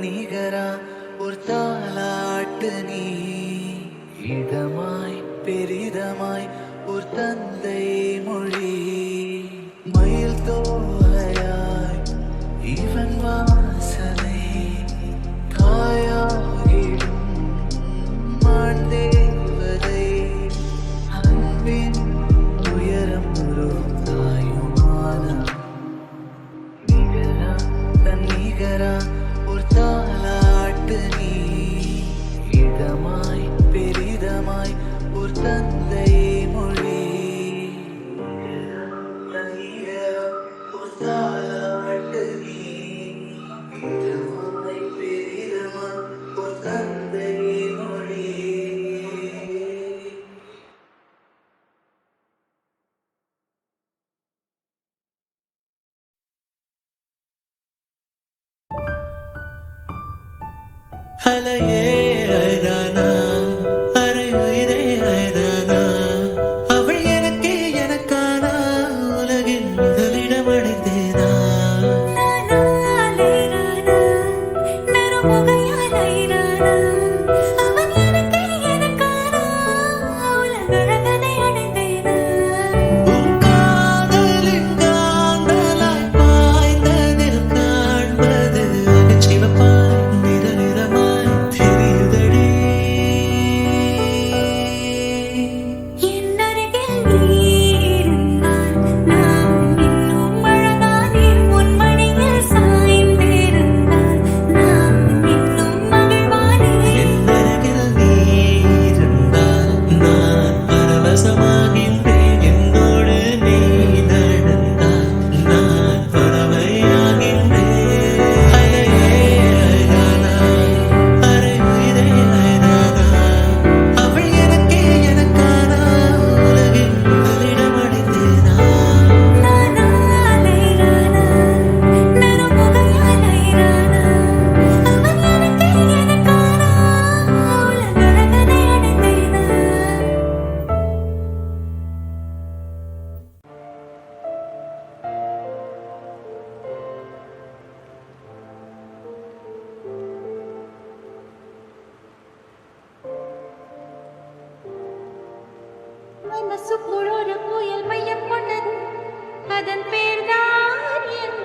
நிகரா ஒரு தாளாட்டு நீ. இதமாய் பெரிதமாய் ஒரு தந்தை மனசுக்குள் ஒரு புயல் மையம் கொண்டது அதன் பேர்தான் என்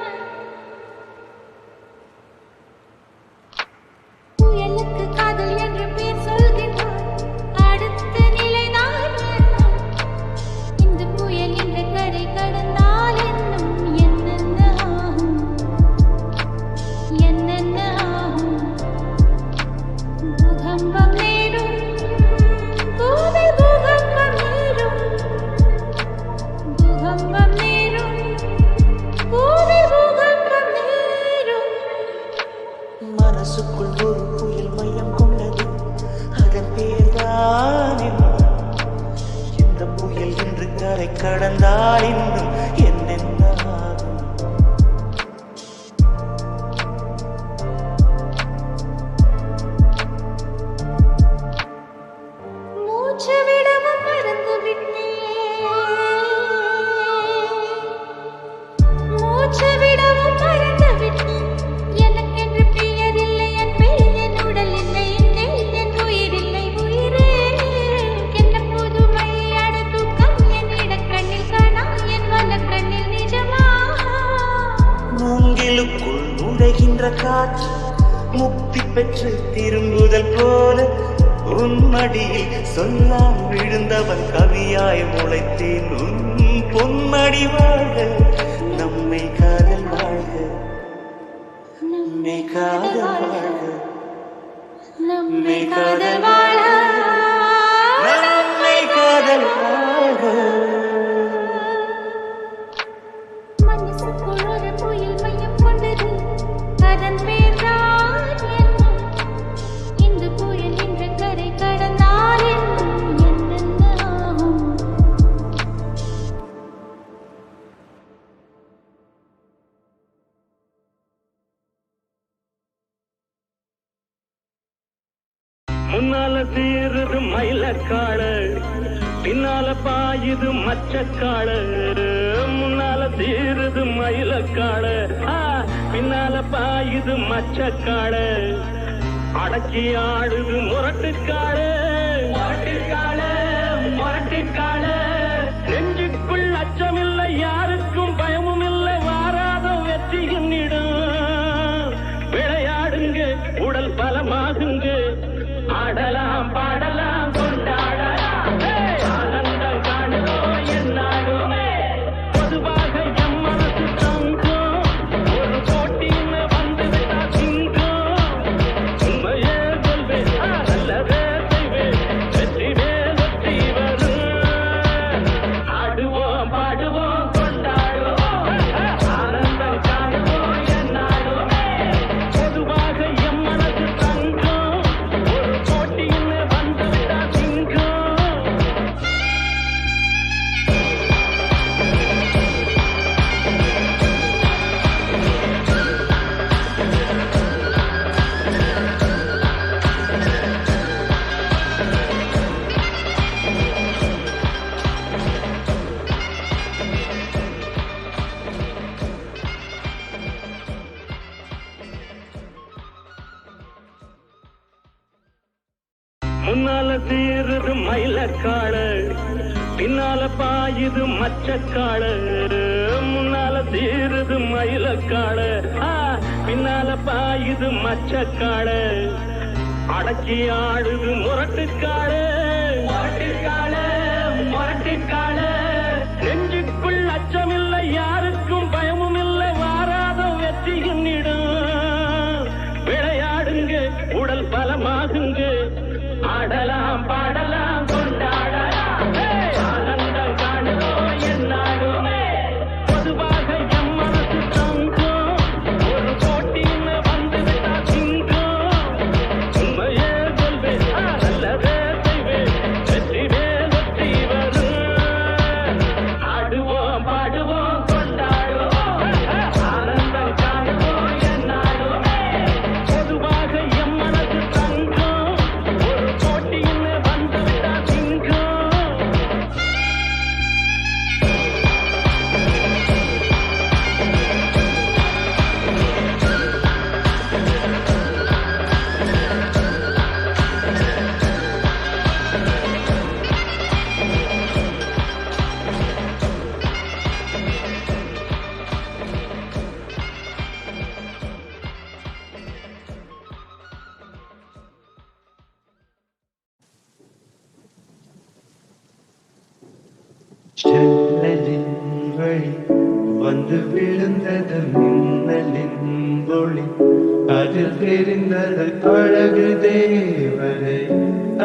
வீசுகின்ற காற்று முக்தி பெற்று திரும்புதல் போல உன்மடியில் சொல்லாம் விழுந்தவன் கவியாய் முளைத்தேன். உன் பொன்மடி வாழ்க நம்மை காதல் வாழ்க. நம்மை காதல் வாழ்க. நம்மை காதல் வாழ்க. அடக்கி ஆடுது முரட்டுக்காடு முரட்டுக்காடு. முன்னால தீருது மயிலக்காடு. பின்னால பாயுது மச்சக்காடு. முன்னால தீருது மயிலக்காடு. பின்னால பாயுது மச்சக்காடு. அடக்கி ஆடுது முரட்டுக்காடு. முரட்டுக்காடு முரட்டுக்காடு.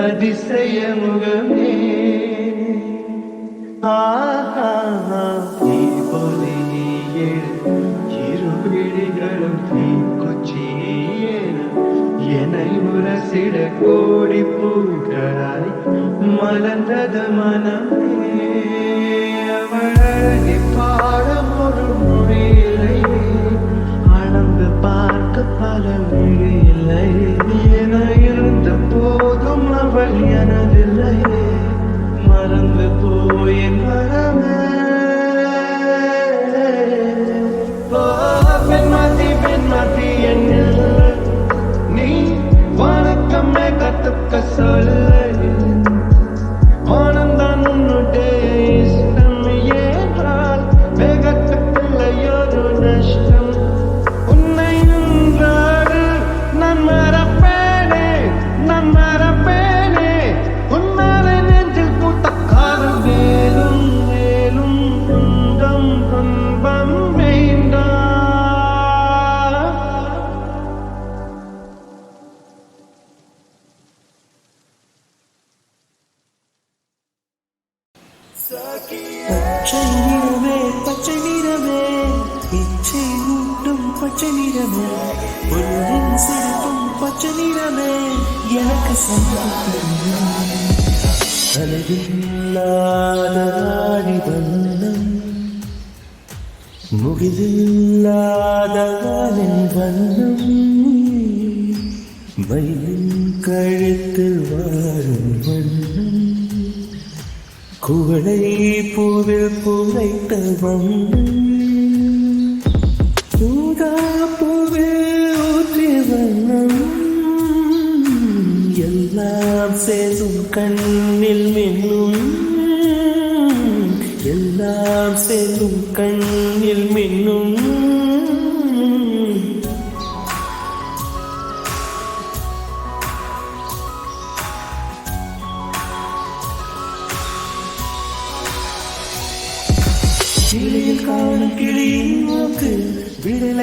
அதிசய முகமே ஆஹா. நீ போலே எழு இரு விழிகளும் என்னை முரசிட கோடி பூக்களாய் மலர்ந்தது மனமே. அவளை பாடம் ஒரு மொழியில்லை அளந்து பார்க்க பல மொழியில்லை அவள் மறந்து போய் மனமே பச்சை நிறமே பச்சை நிறமே. இச்சை ஊட்டும் பச்சை நிறமே. பொருளின் சிறப்பும் பச்சை நிறமே. எனக்கு சந்தோஷம். அழகில்லாத வண்ணம் முகிலில்லாத வண்ணம். வயலின் கழுத்தில் வாழ குவளை பூவில் புதைத்த வண்ணம் பூவில் ஊற்றிய வண்ணம் எல்லாம் சேர்ந்தும் கண்ணில் மின்னும். எல்லாம் சேர்ந்தும் கண்ணில்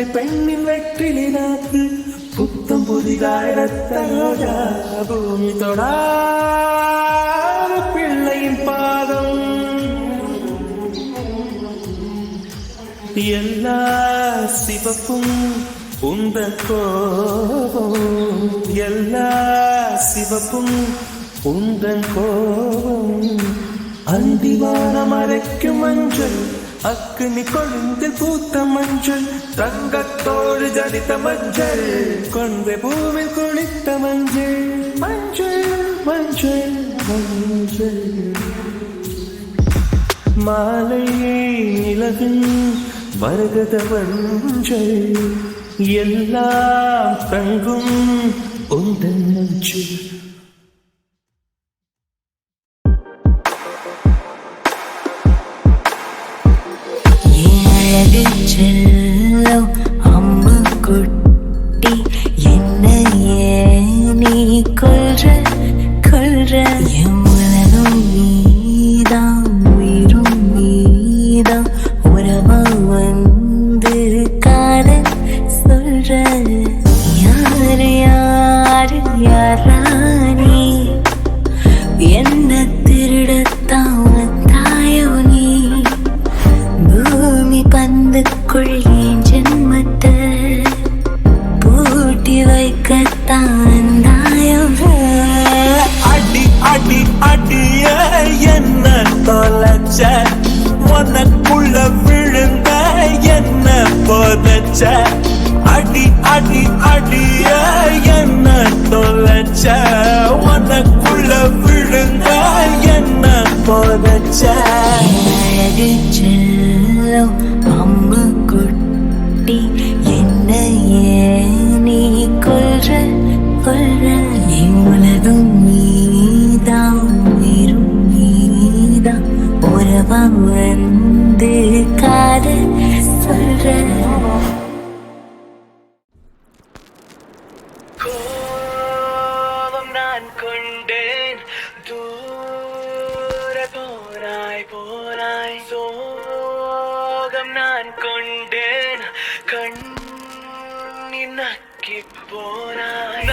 விடலை பெண்ணின் வெற்றிலை நாக்கு புத்தம் புதிதாய் ரத்த ரோஜா பூமி தொடா பிள்ளையின் பாதம். எல்லா சிவப்பும் உந்த கோபம். எல்லா சிவப்பும் உந்தன் கோபம். அந்திவான மறைக்கும் மஞ்சள் அக்கினி கொழுந்து பூத்த மஞ்சள் தங்கத்தோடு ஜடித்த மஞ்சள் கொண்டு பூவில் குளித்த மஞ்சள். மஞ்சள் மஞ்சள் மஞ்சள். மாலையே நிலவின் மரகத மஞ்சள் எல்லாம் தங்கும் உந்தன் மஞ்சள் trái Nghe đến trên lâu நான் கொண்டேன் கண் நக்கி போனாய்